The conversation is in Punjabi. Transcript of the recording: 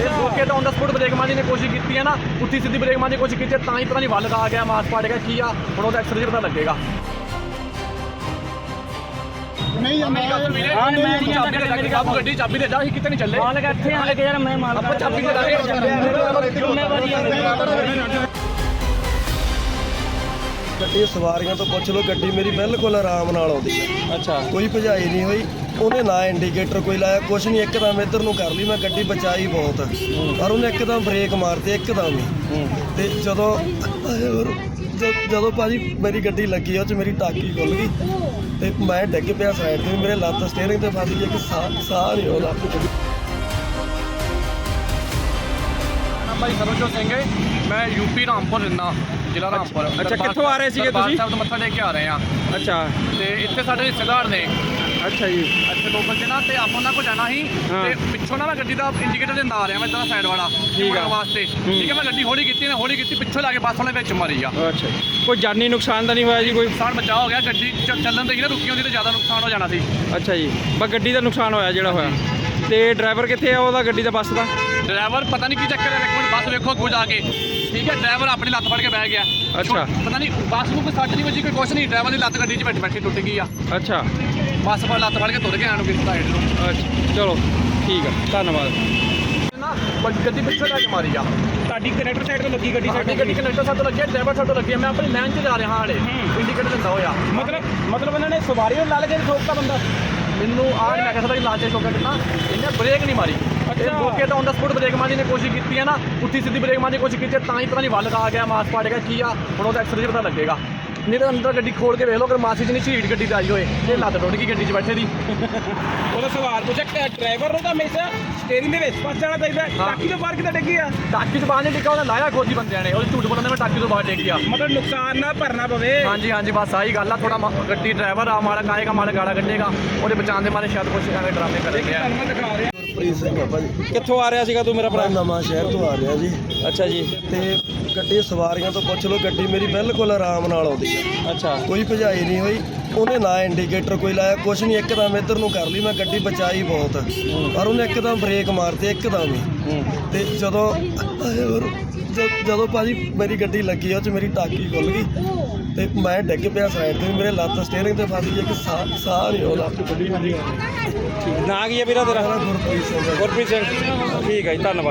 ਇਹ ਮੌਕੇ ਤਾਂ ਔਨ ਦਾ ਸਪੋਟ ਬ੍ਰੇਕ ਮਾਰਨ ਦੀ ਕੋਸ਼ਿਸ਼ ਕੀਤੀ ਹੈ ਨਾ ਪੁੱਠੀ ਸਿੱਧੀ ਬ੍ਰੇਕ ਮਾਰਨ ਦੀ ਕੋਸ਼ਿਸ਼ ਕੀਤੀ ਹੈ, ਤਾਂ ਹੀ ਪਤਾ ਨਹੀਂ ਵੱਲ ਆ ਗਿਆ ਮਾਸ ਪਾੜ ਗਿਆ ਕੀ ਆ ਹੁਣ ਉਹਦਾ ਐਕਸਰੇ ਪਤਾ ਲੱਗੇਗਾ। ਨਹੀਂ ਚਾਬੀ ਦੇ ਲੱਗੀ ਕਾਬੂ ਗੱਡੀ ਚਾਬੀ ਦੇ ਜਾ ਅਸੀਂ ਕਿਤੇ ਨਹੀਂ ਚੱਲੇ। ਮਾਲਕ ਇੱਥੇ ਆ ਕੇ ਯਾਰ ਮੈਂ ਮਾਲਕ ਆਪਾਂ ਚਾਬੀ ਦੇ ਲਾਂਗੇ ਜ਼ਿੰਮੇਵਾਰੀ ਹੈ ਮੇਰੀ। ਗੱਡੀ ਸਵਾਰੀਆਂ ਤੋਂ ਪੁੱਛ ਲਓ ਗੱਡੀ ਮੇਰੀ ਬਿਲਕੁਲ ਆਰਾਮ ਨਾਲ ਆਉਂਦੀ ਹੈ। ਅੱਛਾ। ਕੋਈ ਭਜਾਈ ਨਹੀਂ ਹੋਈ ਉਹਨੇ ਨਾ ਇੰਡੀਕੇਟਰ ਕੋਈ ਲਾਇਆ ਕੁਛ ਨਹੀਂ ਇੱਕਦਮ ਇੱਧਰ ਨੂੰ ਕਰ ਲਈ ਮੈਂ ਗੱਡੀ ਬਚਾਈ ਬਹੁਤ। ਪਰ ਉਹਨੇ ਇੱਕਦਮ ਬ੍ਰੇਕ ਮਾਰਤੀ ਇੱਕਦਮ ਹੀ। ਤੇ ਜਦੋਂ ਜ- ਜਦੋਂ ਭਾਜੀ ਮੇਰੀ ਗੱਡੀ ਲੱਗੀ ਉਹ ਚ ਮੇਰੀ ਟਾਕੀ ਖੁੱਲ ਗਈ। ਤੇ ਮੈਂ ਡਿੱਗ ਪਿਆ ਸਾਈਡ ਤੇ ਮੇਰੇ ਲੱਤ ਸਟੀਅਰਿੰਗ ਤੇ ਫਸ ਗਈ ਕਿ ਸਾਹ ਸਾਹ ਨਹੀਂ ਆਉਂਦਾ। ਭਾਈ ਸਰਵਜੋਤ ਸਿੰਘ ਹੈ ਮੈਂ ਯੂਪੀ ਰਾਮਪੁਰ ਰਹਿੰਦਾ ਜ਼ਿਲ੍ਹਾ ਰਾਮਪੁਰ। ਅੱਛਾ, ਕਿੱਥੋਂ ਆ ਰਹੇ ਸੀਗੇ ਦਰਬਾਰ ਤੁਸੀਂ? ਸਾਹਿਬ ਤੋਂ ਮੱਥਾ ਟੇਕ ਕੇ ਆ ਰਹੇ ਆ ਅੱਛਾ। ਤੇ ਇੱਥੇ ਸਾਡੇ ਰਿਸ਼ਤੇਦਾਰ ਨੇ। ਅੱਛਾ ਜੀ। ਇੱਥੇ ਲੋਕਲ ਚ ਨਾ ਤੇ ਆਪਾਂ ਉਹਨਾਂ ਕੋਲ ਜਾਣਾ ਸੀ ਹਾਂ। ਤੇ ਪਿੱਛੋਂ ਨਾ ਮੈਂ ਗੱਡੀ ਦਾ ਇੰਡੀਕੇਟਰ ਦਿੰਦਾ ਆ ਰਿਹਾ ਮੈਂ ਇਦਾਂ ਸਾਈਡ ਵਾਲਾ ਠੀਕ ਆ। ਮੁੜਨ ਵਾਸਤੇ ਠੀਕ ਹੈ ਮੈਂ ਗੱਡੀ ਹੌਲੀ ਕੀਤੀ ਨਾ ਹੌਲੀ ਕੀਤੀ ਪਿੱਛੋਂ ਲਾ ਕੇ ਬੱਸ ਵਾਲੇ ਵਿੱਚ ਮਾਰੀ ਆ। ਅੱਛਾ ਜੀ। ਕੋਈ ਜਾਨੀ ਨੁਕਸਾਨ ਤਾਂ ਨਹੀਂ ਹੋਇਆ ਜੀ ਕੋਈ? ਨੁਕਸਾਨ ਬਚਾ ਹੋ ਗਿਆ ਗੱਡੀ ਚ- ਚੱਲਣ ਤੇ ਹੀ ਨਾ ਰੁਕੀ ਹੁੰਦੀ ਤੇ ਜ਼ਿਆਦਾ ਨੁਕਸਾਨ ਹੋ ਜਾਣਾ ਸੀ। ਅੱਛਾ ਜੀ। ਬਸ ਗੱਡੀ ਦਾ ਨੁਕਸਾਨ ਹੋਇਆ ਜਿਹੜਾ ਹੋਇਆ। ਤੇ ਡਰਾਈਵਰ ਕਿੱਥੇ ਆ ਉਹਦਾ ਗੱਡੀ ਦਾ ਬੱਸ ਦਾ? ਡਰਾਈਵਰ ਪਤਾ ਨਹੀਂ ਕੀ ਚੱਕਰ ਹੈ ਇੱਕ ਮਿੰਟ ਬੱਸ ਵੇਖੋ ਅੱਗੋਂ ਜਾ ਕੇ। ਠੀਕ ਹੈ ਡਰਾਈਵਰ ਆਪਣੀ ਲੱਤ ਫੜ ਕੇ ਬਹਿ ਗਿਆ। ਅੱਛਾ। ਪਤਾ ਨਹੀਂ ਬੱਸ ਨੂੰ ਕੋਈ ਸੱਟ ਨਹੀਂ ਵੱਜੀ ਕੋਈ ਕੁਛ ਨਹੀਂ। ਡਰਾਈਵਰ ਦੀ ਲੱਤ ਗੱਡੀ 'ਚ ਬੈਠੀ ਬੈਠੀ ਟੁੱਟ ਗਈ ਆ। ਅੱਛਾ। ਬੱਸ ਫੜ ਲੱਤ ਫੜ ਕੇ ਤੁਰ ਕੇ ਆਣ ਨੂੰ ਕਿਸ ਸਾਈਡ ਨੂੰ। ਅੱਛਾ ਚਲੋ ਠੀਕ ਆ। ਧੰਨਵਾਦ। ਨਾ ਬਸ ਗੱਡੀ ਪਿੱਛੇ ਲਾ ਕੇ ਮਾਰੀ ਆ। ਤੁਹਾਡੀ ਕਨੈਕਟਰ ਸਾਈਡ ਤੋਂ ਲੱਗੀ ਗੱਡੀ ਸਾਡੀ ਗੱਡੀ ਕਨੈਕਟਰ ਸਾਡੇ ਤੋਂ ਲੱਗਿਆ ਡਰਾਈਵਰ ਸਾਡੇ ਤੋਂ ਲੱਗਿਆ ਮੈਂ ਆਪਣੀ ਲਾਈਨ 'ਚ ਜਾ ਰਿਹਾ ਹਾਲੇ। ਇੰਡੀਕੇਟਰ ਦਿੰਦਾ ਹੋਇਆ। ਮਤਲਬ ਮਤਲਬ ਇਹਨਾਂ ਨੇ ਸਵਾਰੀ ਨੂੰ ਲਾ ਕੇ ਠੋਕਤਾ ਬੰਦਾ। ਮੈਨੂੰ ਆਹ ਮੈਂ ਕਹਿੰਦਾ ਕਿ ਲਾਲਚੇ ਸ਼ੋਕਾ ਕਿੰਨਾ ਇਹਨੇ ਬ੍ਰੇਕ ਨਹੀਂ ਮਾਰੀ। ਇਹ ਅੱਛਾ। ਮੌਕੇ ਤਾਂ ਔਨ ਦਾ ਸਪੋਟ ਬ੍ਰੇਕ ਮਾਰਨ ਦੀ ਕੋਸ਼ਿਸ਼ ਕੀਤੀ ਹੈ ਨਾ। ਪੁੱਠੀ ਸਿੱਧੀ ਬ੍ਰੇਕ ਮਾਰਨ ਦੀ ਕੋਸ਼ਿਸ਼ ਕੀਤੀ ਤਾਂ ਹੀ ਪਤਾ ਨਹੀਂ ਵੱਲ ਆ ਗਿਆ ਮਾਸ ਪਾੜ ਗਿਆ ਕੀ ਆ। ਹੁਣ ਉਹਦਾ ਐਕਸਰੇ ਪਤਾ ਲੱਗੇਗਾ। ਨਹੀਂ ਤਾਂ ਅੰਦਰ ਗੱਡੀ ਖੋਲ ਕੇ ਵੇਖ ਲਓ ਕਿ ਮਾਸੀ ਜੀ ਨਹੀਂ ਝੀੜ ਗੱਡੀ ਤੇ ਆਈ ਹੋਏ ਇਹ ਲੱਤ ਟੁੱਟ ਗਈ ਗੱਡੀ 'ਚ ਬੈਠੇ ਦੀ। ਉਹਦਾ ਸਵਾਲ ਪੁੱਛਿਆ ਡਰਾਈਵਰ ਨੂੰ ਤਾਂ ਹਮੇਸ਼ਾ ਸਟੇਰਿੰਗ ਦੇ ਵਿੱਚ ਫਸ ਜਾਣਾ ਚਾਹੀਦਾ ਹਾਂ। ਟਾਕੀ ਤੋਂ ਬਾਹਰ ਕਿਤੇ ਡਿੱਗੀ ਆ ਟਾਕੀ 'ਚ ਬਾਹਰ ਨਹੀਂ ਡਿੱਗਾ ਉਹਨੇ ਲਾਇਆ ਖੋਜੀ ਬੰਦਿਆਂ ਨੇ ਉਹ ਝੂਠ ਬੋਲਣ ਦੇ ਮੈਂ ਟਾਕੀ ਤੋਂ ਬਾਹਰ ਡਿੱਗ ਗਿਆ। ਮਤਲਬ ਨੁਕਸਾਨ ਨਾ ਭਰਨਾ ਪਵੇ। ਹਾਂਜੀ ਹਾਂਜੀ ਬਸ ਆਹੀ ਗੱਲ ਆ ਥੋੜਾ ਗੱਡੀ ਡਰਾਈਵਰ ਆ ਮਾਲਕ ਆਏਗਾ ਮਾਲਕ ਗਾਲਾਂ ਕੱਢੇਗਾ ਉਹਦੇ ਬਚਾਉਣ ਦੇ ਮਾਰੇ ਸ਼ਾਇਦ ਕੁਝ ਐਵੇਂ ਡਰਾਮੇ ਕਰੇਗੇ ਮੈਂ ਦਿਖਾ ਰਿਹਾ ਗੁਰਪ੍ਰੀਤ ਸਿੰਘ ਬਾਬਾ ਜੀ। ਕਿੱਥੋਂ ਆ ਰਿਹਾ ਸੀਗਾ ਤੂੰ ਮੇਰਾ ਮੈਂ ਨਵਾਂ ਸ਼ਹਿਰ ਤੋਂ ਆ ਰਿਹਾ ਜੀ। ਅੱਛਾ ਜੀ। ਤੇ ਗੱਡੀ ਸਵਾਰੀਆਂ ਤੋਂ ਪੁੱਛ ਲਓ ਗੱਡੀ ਮੇਰੀ ਬਿਲਕੁਲ ਆਰਾਮ ਨਾਲ ਆਉਂਦੀ ਹੈ ਅੱਛਾ। ਕੋਈ ਭਜਾਈ ਨਹੀਂ ਹੋਈ। ਉਹਨੇ ਨਾ ਇੰਡੀਕੇਟਰ ਕੋਈ ਲਾਇਆ ਕੁਛ ਨਹੀਂ ਇੱਕਦਮ ਇੱਧਰ ਨੂੰ ਕਰ ਲਈ ਮੈਂ ਗੱਡੀ ਬਚਾਈ ਬਹੁਤ। ਪਰ ਉਹਨੇ ਇੱਕਦਮ ਬ੍ਰੇਕ ਮਾਰਤੀ ਇੱਕਦਮ ਹੀ। ਤੇ ਜਦੋਂ ਜਦੋਂ ਭਾਜੀ ਮੇਰੀ ਗੱਡੀ ਲੱਗੀ ਉਹ ਚ ਮੇਰੀ ਟਾਕੀ ਖੁੱਲ ਗਈ। ਤੇ ਮੈਂ ਡਿੱਗ ਪਿਆ ਸਾਈਡ ਤੇ ਮੇਰੇ ਲੱਤ ਸਟੀਅਰਿੰਗ ਤੇ ਫਸ ਗਈ ਕਿ ਸਾਹ ਸਾਹ ਨਹੀਂ ਆਉਂਦਾ। ਨਾ ਕੀ ਹੈ ਵੀਰਾ ਤੇਰਾ? ਗੁਰਪ੍ਰੀਤ ਸਿੰਘ। ਗੁਰਪ੍ਰੀਤ ਸਿੰਘ। ਠੀਕ ਹੈ ਜੀ ਧੰਨਵਾਦ।